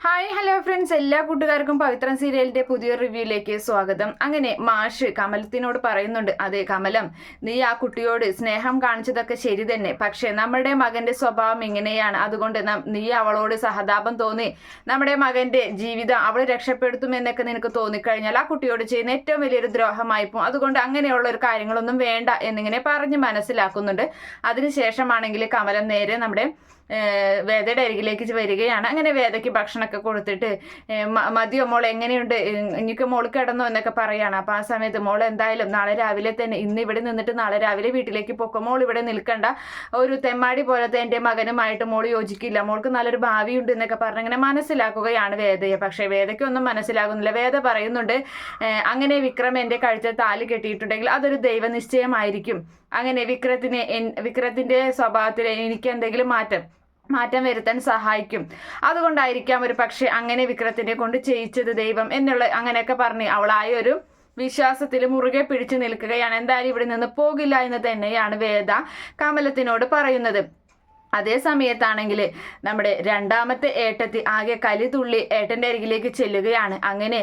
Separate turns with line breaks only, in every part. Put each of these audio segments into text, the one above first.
Hi hello friends എല്ലാ കൂട്ടുകാർക്കും പവിത്രം സീരിയലിന്റെ പുതിയ റിവ്യൂയിലേക്ക് സ്വാഗതം. അങ്ങനെ മാഷ് കമലത്തിനോട് പറയുന്നുണ്ട് അതെ കമലം നീ ആ കുട്ടിയോട് സ്നേഹം കാണിച്ചതൊക്കെ ശരി തന്നെ. പക്ഷെ നമ്മുടെ മകന്റെ സ്വഭാവം ഇങ്ങനെയാണ്. അതുകൊണ്ട് നം- അവളോട് സഹതാപം തോന്നി. നമ്മുടെ മകന്റെ ജീവിതം അവൾ രക്ഷപ്പെടുത്തും എന്നൊക്കെ നിനക്ക് തോന്നിക്കഴിഞ്ഞാൽ ആ കുട്ടിയോട് ചെയ്യുന്ന ഏറ്റവും വലിയൊരു ദ്രോഹമായിപ്പോ അതുകൊണ്ട് അങ്ങനെയുള്ള ഒരു കാര്യങ്ങളൊന്നും വേണ്ട എന്നിങ്ങനെ പറഞ്ഞ് മനസ്സിലാക്കുന്നുണ്ട്. അതിനുശേഷമാണെങ്കിൽ കമലം നേരെ നമ്മുടെ വേദയുടെ അരികിലേക്ക് വരികയാണ്. അങ്ങനെ വേദയ്ക്ക് ഭക്ഷണമൊക്കെ കൊടുത്തിട്ട് മതിയോ മോൾ എങ്ങനെയുണ്ട്? എനിക്ക് മോൾ കിടന്നോ? എന്നൊക്കെ പറയാണ്. അപ്പോൾ ആ സമയത്ത് മോൾ എന്തായാലും നാളെ രാവിലെ തന്നെ ഇന്ന് ഇവിടെ നിന്നിട്ട് നാളെ രാവിലെ വീട്ടിലേക്ക് പൊക്കോ. മോൾ ഇവിടെ നിൽക്കണ്ട. ഒരു തെമ്മാടി പോലത്തെ എന്റെ മകനുമായിട്ട് മോൾ യോജിക്കില്ല. മോൾക്ക് നല്ലൊരു ഭാവിയുണ്ട് എന്നൊക്കെ പറഞ്ഞ് അങ്ങനെ മനസ്സിലാക്കുകയാണ് വേദയെ പക്ഷേ വേദയ്ക്കൊന്നും മനസ്സിലാകുന്നില്ല. വേദ പറയുന്നുണ്ട് അങ്ങനെ വിക്രം എന്റെ കഴുത്തിൽ താലി കെട്ടിയിട്ടുണ്ടെങ്കിൽ അതൊരു ദൈവനിശ്ചയമായിരിക്കും. അങ്ങനെ വിക്രത്തിനെ വിക്രത്തിന്റെ സ്വഭാവത്തിൽ എനിക്ക് എന്തെങ്കിലും മാറ്റം. മാറ്റം വരുത്താൻ സഹായിക്കും. അതുകൊണ്ടായിരിക്കാം ഒരു പക്ഷേ അങ്ങനെ വിക്രത്തിനെ കൊണ്ട് ചെയ്യിച്ചത് ദൈവം എന്നുള്ള അങ്ങനെയൊക്കെ പറഞ്ഞ് അവളായ ഒരു വിശ്വാസത്തിൽ മുറുകെ പിടിച്ചു നിൽക്കുകയാണ്. എന്തായാലും ഇവിടെ നിന്ന് പോകില്ല എന്ന് തന്നെയാണ് വേദ കമലത്തിനോട് പറയുന്നത്. അതേ സമയത്താണെങ്കിൽ നമ്മുടെ രണ്ടാമത്തെ ഏട്ടത്തി ആകെ കലി തുള്ളി ഏട്ടന്റെ അരികിലേക്ക് ചെല്ലുകയാണ്. അങ്ങനെ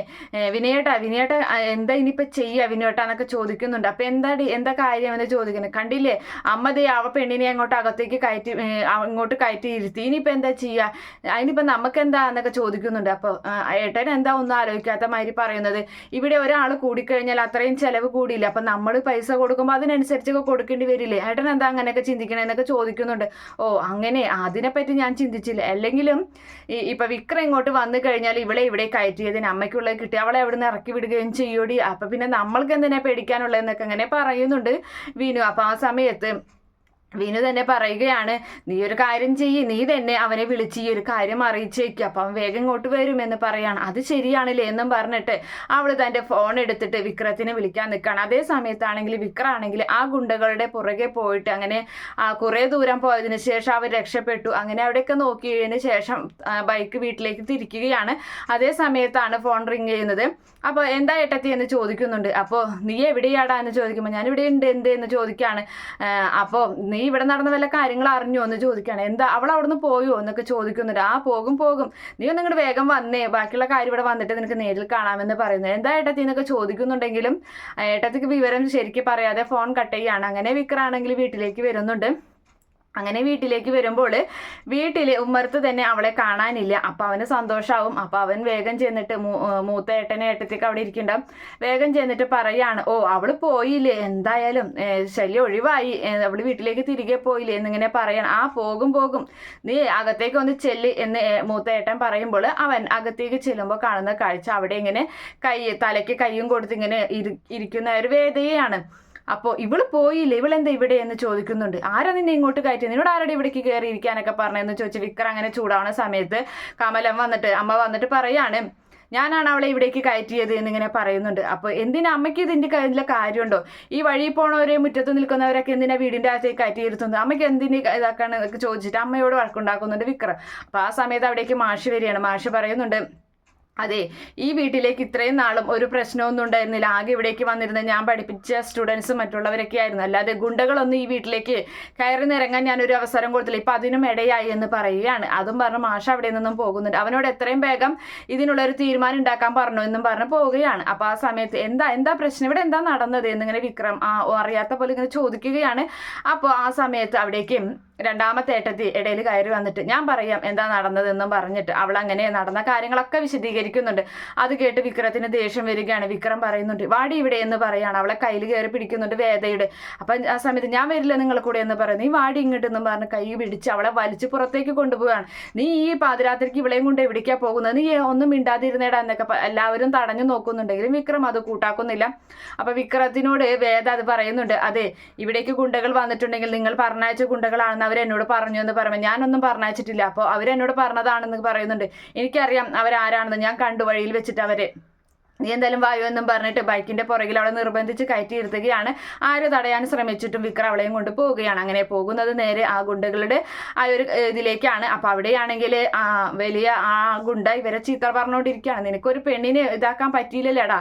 വിനയേട്ട വിനയേട്ടാ എന്താ ഇനിയിപ്പോൾ ചെയ്യുക വിനയേട്ട എന്നൊക്കെ ചോദിക്കുന്നുണ്ട്. അപ്പോൾ എന്താടി എന്താ കാര്യം എന്ന് ചോദിക്കുന്നത് കണ്ടില്ലേ അമ്മ ദേ അവ പെണ്ണിനെ അങ്ങോട്ട് അകത്തേക്ക് കയറ്റി അങ്ങോട്ട് കയറ്റി ഇരുത്തി. ഇനിയിപ്പോൾ എന്താ ചെയ്യുക അതിനിപ്പോൾ നമുക്ക് എന്താ എന്നൊക്കെ ചോദിക്കുന്നുണ്ട്. അപ്പോൾ ഏട്ടൻ എന്താ ഒന്നും ആലോചിക്കാത്ത മാതിരി പറയുന്നത്. ഇവിടെ ഒരാൾ കൂടിക്കഴിഞ്ഞാൽ അത്രയും ചിലവ് കൂടിയില്ല. അപ്പം നമ്മൾ പൈസ കൊടുക്കുമ്പോൾ അതിനനുസരിച്ചൊക്കെ കൊടുക്കേണ്ടി വരില്ലേ? ഏട്ടൻ എന്താ അങ്ങനെയൊക്കെ ചിന്തിക്കണേന്നൊക്കെ ചോദിക്കുന്നുണ്ട്. ഓ അങ്ങനെ അതിനെപ്പറ്റി ഞാൻ ചിന്തിച്ചില്ല. അല്ലെങ്കിലും ഈ ഇപ്പൊ വിക്രം ഇങ്ങോട്ട് വന്നു കഴിഞ്ഞാൽ ഇവളെ ഇവിടെ കയറ്റിയതിന് അമ്മയ്ക്കുള്ളത് കിട്ടി. അവളെ അവിടെ നിന്ന് ഇറക്കി വിടുകയും ചെയ്യൂടി. അപ്പൊ പിന്നെ നമ്മൾക്ക് എന്തിനാ പേടിക്കാനുള്ളതെന്നൊക്കെ അങ്ങനെ പറയുന്നുണ്ട് വിനു അപ്പൊ ആ സമയത്ത് വിനു തന്നെ പറയുകയാണ് നീ ഒരു കാര്യം ചെയ്യ് നീ തന്നെ അവനെ വിളിച്ച് ഈ ഒരു കാര്യം അറിയിച്ചേക്ക്. അപ്പം അവൻ വേഗം ഇങ്ങോട്ട് വരുമെന്ന് പറയാണ്. അത് ശരിയാണല്ലേ എന്നും പറഞ്ഞിട്ട് അവൾ തന്റെ ഫോൺ എടുത്തിട്ട് വിക്രത്തിനെ വിളിക്കാൻ നിൽക്കുകയാണ്. അതേ സമയത്താണെങ്കിൽ വിക്രാണെങ്കിൽ ആ ഗുണ്ടകളുടെ പുറകെ പോയിട്ട് അങ്ങനെ കുറേ ദൂരം പോയതിന് ശേഷം അവർ രക്ഷപ്പെട്ടു. അങ്ങനെ അവിടെയൊക്കെ നോക്കിയതിന് ശേഷം ബൈക്ക് വീട്ടിലേക്ക് തിരിക്കുകയാണ്. അതേ സമയത്താണ് ഫോൺ റിങ് ചെയ്യുന്നത്. അപ്പോൾ എന്താ ഏട്ടത്തി എന്ന് ചോദിക്കുന്നുണ്ട്. അപ്പോൾ നീ എവിടെയാടാ? എന്ന് ചോദിക്കുമ്പോൾ ഞാൻ ഇവിടെ ഉണ്ട് എന്ത്? എന്ന് ചോദിക്കുകയാണ്. അപ്പോൾ നീ ഇവിടെ നടന്ന വല്ല കാര്യങ്ങൾ അറിഞ്ഞോ എന്ന് ചോദിക്കുകയാണ്. എന്താ അവൾ അവിടുന്ന് പോയോ എന്നൊക്കെ ചോദിക്കുന്നുണ്ട്. ആ പോകും പോകും. നീ ഒന്ന് ഇങ്ങോട്ട് വേഗം വന്നേ. ബാക്കിയുള്ള കാര്യം ഇവിടെ വന്നിട്ട് നിനക്ക് നേരിൽ കാണാമെന്ന് പറയുന്നത് എന്താ ഏട്ടത്തി എന്നൊക്കെ ചോദിക്കുന്നുണ്ടെങ്കിലും ഏട്ടത്തിക്ക് വിവരം ശരിക്കും പറയാതെ ഫോൺ കട്ട് ചെയ്യാണ്. അങ്ങനെ വിക്രാണെങ്കിൽ വീട്ടിലേക്ക് വരുന്നുണ്ട്. അങ്ങനെ വീട്ടിലേക്ക് വരുമ്പോൾ വീട്ടിൽ ഉമ്മർത്ത് തന്നെ അവളെ കാണാനില്ല. അപ്പം അവന് സന്തോഷമാവും അപ്പം അവൻ വേഗം ചെന്നിട്ട് മൂത്ത ഏട്ടനെ ഏട്ടത്തേക്ക് അവിടെ ഇരിക്കണ്ടാവും. വേഗം ചെന്നിട്ട് പറയാണ് ഓ അവൾ പോയില്ലേ? എന്തായാലും ശല്യം ഒഴിവായി. അവൾ വീട്ടിലേക്ക് തിരികെ പോയില്ലേ? എന്നിങ്ങനെ പറയണം. ആ പോകും പോകും. നീ അകത്തേക്ക് ഒന്ന് ചെല്ല് എന്ന് മൂത്ത ഏട്ടൻ പറയുമ്പോൾ അവൻ അകത്തേക്ക് ചെല്ലുമ്പോൾ കാണുന്ന കാഴ്ച അവിടെ ഇങ്ങനെ കൈ തലയ്ക്ക് കൈയും കൊടുത്ത് ഇങ്ങനെ ഇരി- ഇരിക്കുന്ന ഒരു വേദയാണ് അപ്പോൾ ഇവൾ പോയില്ലേ? ഇവളെന്താ ഇവിടെ എന്ന് ചോദിക്കുന്നുണ്ട്. ആരാ നിന്നെ ഇങ്ങോട്ട് കയറ്റി നിന്നോട് ആരുടെ ഇവിടേക്ക് കയറി ഇരിക്കാനൊക്കെ പറഞ്ഞതെന്ന് ചോദിച്ച് വിക്രം അങ്ങനെ ചൂടാവുന്ന സമയത്ത് കമലം വന്നിട്ട് അമ്മ വന്നിട്ട് പറയാണ് ഞാനാണ് അവളെ ഇവിടേക്ക് കയറ്റിയത് എന്നിങ്ങനെ പറയുന്നുണ്ട്. അപ്പോൾ എന്തിനാ അമ്മയ്ക്ക് ഇതിന്റെ കയ്യിലെ കാര്യമുണ്ടോ? ഈ വഴി പോണവരെ മുറ്റത്ത് നിൽക്കുന്നവരൊക്കെ എന്തിനാ വീടിന്റെ അകത്തേക്ക് കയറ്റിയിരുത്തുന്നത് അമ്മയ്ക്ക് എന്തിന് ഇതാക്കാണ് ചോദിച്ചിട്ട് അമ്മയോട് വഴക്കുണ്ടാക്കുന്നുണ്ട് വിക്രം. അപ്പോൾ ആ സമയത്ത് അവിടേക്ക് മാഷി വരികയാണ്. മാഷി പറയുന്നുണ്ട് അതെ ഈ വീട്ടിലേക്ക് ഇത്രയും നാളും ഒരു പ്രശ്നമൊന്നും ഉണ്ടായിരുന്നില്ല. ആകെ ഇവിടേക്ക് വന്നിരുന്ന ഞാൻ പഠിപ്പിച്ച സ്റ്റുഡൻസും മറ്റുള്ളവരൊക്കെ ആയിരുന്നു. അല്ലാതെ ഗുണ്ടകളൊന്നും ഈ വീട്ടിലേക്ക് കയറി നിറങ്ങാൻ ഞാനൊരു അവസരം കൊടുത്തില്ല. ഇപ്പം അതിനും ഇടയായി എന്ന് പറയുകയാണ്. അതും പറഞ്ഞ് മാഷ അവിടെ നിന്നും പോകുന്നുണ്ട്. അവനോട് എത്രയും വേഗം ഇതിനുള്ള ഒരു തീരുമാനം ഉണ്ടാക്കാൻ പറഞ്ഞു എന്നും പറഞ്ഞ് പോവുകയാണ്. അപ്പോൾ ആ സമയത്ത് എന്താ എന്താ പ്രശ്നം? ഇവിടെ എന്താ നടന്നത്? എന്നിങ്ങനെ വിക്രം ആ അറിയാത്ത പോലെ ഇങ്ങനെ ചോദിക്കുകയാണ്. അപ്പോൾ ആ സമയത്ത് അവിടേക്ക് രണ്ടാമത്തെ ഏട്ടത്തി ഇടയിൽ കയറി വന്നിട്ട് ഞാൻ പറയാം എന്താ നടന്നതെന്നും പറഞ്ഞിട്ട്. അവൾ അങ്ങനെ നടന്ന കാര്യങ്ങളൊക്കെ വിശദീകരിക്കുന്നുണ്ട്. അത് കേട്ട് വിക്രത്തിന് ദേഷ്യം വരികയാണ്. വിക്രം പറയുന്നുണ്ട് വാടി ഇവിടെ എന്ന് പറയാണ്. അവളെ കയ്യിൽ കയറി പിടിക്കുന്നുണ്ട് വേദയുടെ. അപ്പം ആ സമയത്ത് ഞാൻ വരില്ല നിങ്ങളെ കൂടെ എന്ന് പറയുന്നു നീ വാടി ഇങ്ങോട്ട് എന്നും പറഞ്ഞ് കൈ പിടിച്ച് അവളെ വലിച്ച് പുറത്തേക്ക് കൊണ്ടുപോവുകയാണ്. നീ ഈ പാതിരാത്രിക്ക് ഇവളെയും കൊണ്ട് എവിടേക്കാ പോകുന്നത്? നീ ഒന്നും മിണ്ടാതിരുന്നേടാ എന്നൊക്കെ എല്ലാവരും തടഞ്ഞു നോക്കുന്നുണ്ടെങ്കിലും വിക്രം അത് കൂട്ടാക്കുന്നില്ല. അപ്പൊ വിക്രത്തിനോട് വേദ അത് പറയുന്നുണ്ട് അതെ ഇവിടേക്ക് ഗുണ്ടകൾ വന്നിട്ടുണ്ടെങ്കിൽ നിങ്ങൾ പറഞ്ഞയച്ച ഗുണ്ടകളാണെന്ന് അവരെന്നോട് പറഞ്ഞു എന്ന് പറയുമ്പോൾ ഞാനൊന്നും പറഞ്ഞയച്ചിട്ടില്ല. അപ്പോൾ അവരെന്നോട് പറഞ്ഞതാണെന്ന് പറയുന്നുണ്ട്. എനിക്കറിയാം അവരാരാണെന്ന്. ഞാൻ കണ്ടു വഴിയിൽ വെച്ചിട്ട് അവരെ. നീ എന്തായാലും വായു എന്നും പറഞ്ഞിട്ട് ബൈക്കിന്റെ പുറകിൽ അവളെ നിർബന്ധിച്ച് കയറ്റി ഇരുത്തുകയാണ്. ആര് തടയാൻ ശ്രമിച്ചിട്ടും വിക്രം അവളെയും കൊണ്ട് പോവുകയാണ്. അങ്ങനെ പോകുന്നത് നേരെ ആ ഗുണ്ടകളുടെ ആ ഒരു ഇതിലേക്കാണ്. അപ്പൊ അവിടെയാണെങ്കിൽ ആ വലിയ ആ ഗുണ്ട ഇവരെ ചീത്ത പറഞ്ഞുകൊണ്ടിരിക്കുകയാണ് നിനക്കൊരു പെണ്ണിനെ ഇതാക്കാൻ പറ്റിയില്ലല്ലേടാ?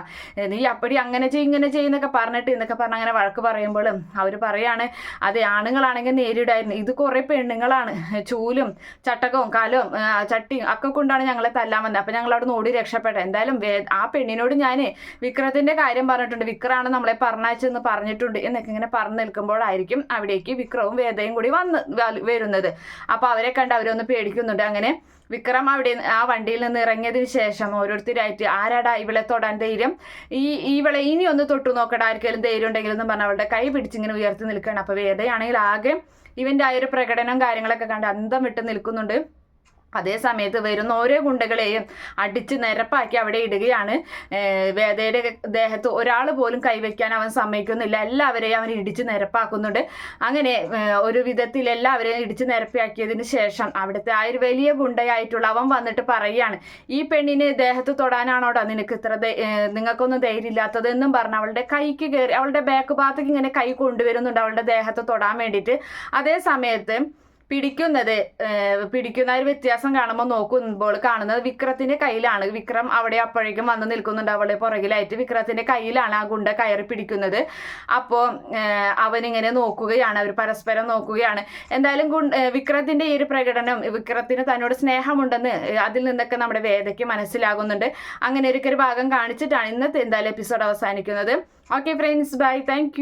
നീ അപ്പടി അങ്ങനെ ചെയ്യും ഇങ്ങനെ ചെയ്യുന്നൊക്കെ പറഞ്ഞിട്ട് എന്നൊക്കെ പറഞ്ഞ് അങ്ങനെ വഴക്ക് പറയുമ്പോഴും അവർ പറയാണ് അത് ആണുങ്ങളാണെങ്കിൽ നേരിടായിരുന്നു. ഇത് കുറെ പെണ്ണുങ്ങളാണ്. ചൂലും ചട്ടകവും കാലവും ചട്ടിയും ഒക്കെ കൊണ്ടാണ് ഞങ്ങളെ തല്ലാൻ വന്നത്. അപ്പൊ ഞങ്ങൾ അവിടെ നിന്ന് ഓടി രക്ഷപ്പെട്ടെ. എന്തായാലും ആ പെണ്ണിനോട് ഞാൻ വിക്രത്തിന്റെ കാര്യം പറഞ്ഞിട്ടുണ്ട്. വിക്രാണ് നമ്മളെ പറഞ്ഞയച്ചെന്ന് പറഞ്ഞിട്ടുണ്ട് എന്നൊക്കെ ഇങ്ങനെ പറഞ്ഞു നിൽക്കുമ്പോഴായിരിക്കും അവിടേക്ക് വിക്രവും വേദയും കൂടി വന്ന് വരുന്നത്. അപ്പൊ അവരെ കണ്ട് അവരൊന്ന് പേടിക്കുന്നുണ്ട്. അങ്ങനെ വിക്രം അവിടെ ആ വണ്ടിയിൽ നിന്ന് ഇറങ്ങിയതിന് ശേഷം ഓരോരുത്തരായിട്ട് ആരാടാ ഇവളെ തൊടാൻ ധൈര്യം? ഈ ഇവളെ ഇനി ഒന്ന് തൊട്ടു നോക്കടാ ആർക്കെങ്കിലും ധൈര്യം ഉണ്ടെങ്കിലും എന്ന് പറഞ്ഞ അവളുടെ കൈ പിടിച്ചിങ്ങനെ ഉയർത്തി നിൽക്കുകയാണ്. അപ്പൊ വേദയാണെങ്കിൽ ആകെ ഇവന്റെ ആ ഒരു പ്രകടനം കാര്യങ്ങളൊക്കെ കണ്ട് അന്തം വിട്ട് നിൽക്കുന്നുണ്ട്. അതേ സമയത്ത് വരുന്ന ഓരോ ഗുണ്ടകളെയും അടിച്ച് നിരപ്പാക്കി അവിടെ ഇടുകയാണ്. വേദയുടെ ദേഹത്ത് ഒരാൾ പോലും കൈവയ്ക്കാൻ അവൻ സമ്മതിക്കുന്നില്ല. എല്ലാവരെയും അവൻ ഇടിച്ച് നിരപ്പാക്കുന്നുണ്ട്. അങ്ങനെ ഒരു വിധത്തിൽ എല്ലാവരെയും ഇടിച്ച് നിരപ്പാക്കിയതിന് ശേഷം അവിടുത്തെ ആ ഒരു വലിയ ഗുണ്ടയായിട്ടുള്ള അവൻ വന്നിട്ട് പറയുകയാണ് ഈ പെണ്ണിനെ ദേഹത്ത് തൊടാനാണോടാ നിനക്ക് ഇത്ര നിങ്ങൾക്കൊന്നും ധൈര്യമില്ലാത്തത്? എന്നും പറഞ്ഞ് അവളുടെ കൈക്ക് കയറി അവളുടെ ബാക്ക് ഭാഗത്തേക്ക് ഇങ്ങനെ കൈ കൊണ്ടുവരുന്നുണ്ട് അവളുടെ ദേഹത്ത് തൊടാൻ വേണ്ടിയിട്ട്. അതേ സമയത്ത് പിടിക്കുന്നത് പിടിക്കുന്ന ഒരു വ്യത്യാസം കാണുമ്പോൾ നോക്കുമ്പോൾ കാണുന്നത് വിക്രത്തിന്റെ കയ്യിലാണ്. വിക്രം അവിടെ അപ്പോഴേക്കും വന്ന് നിൽക്കുന്നുണ്ട്. അവളെ പുറകിലായിട്ട് വിക്രത്തിന്റെ കയ്യിലാണ് ആ ഗുണ്ട കയറി പിടിക്കുന്നത്. അപ്പോൾ അവനിങ്ങനെ നോക്കുകയാണ്. അവർ പരസ്പരം നോക്കുകയാണ്. എന്തായാലും ഗുണ്ട വിക്രത്തിന്റെ ഈ ഒരു പ്രകടനം വിക്രത്തിന് തന്നോട് സ്നേഹമുണ്ടെന്ന് അതിൽ നിന്നൊക്കെ നമ്മുടെ വേദയ്ക്ക് മനസ്സിലാകുന്നുണ്ട്. അങ്ങനെ ഒരു ഭാഗം കാണിച്ചിട്ടാണ് ഇന്നത്തെ എന്തായാലും എപ്പിസോഡ് അവസാനിക്കുന്നത്. Okay friends. ബൈ. താങ്ക്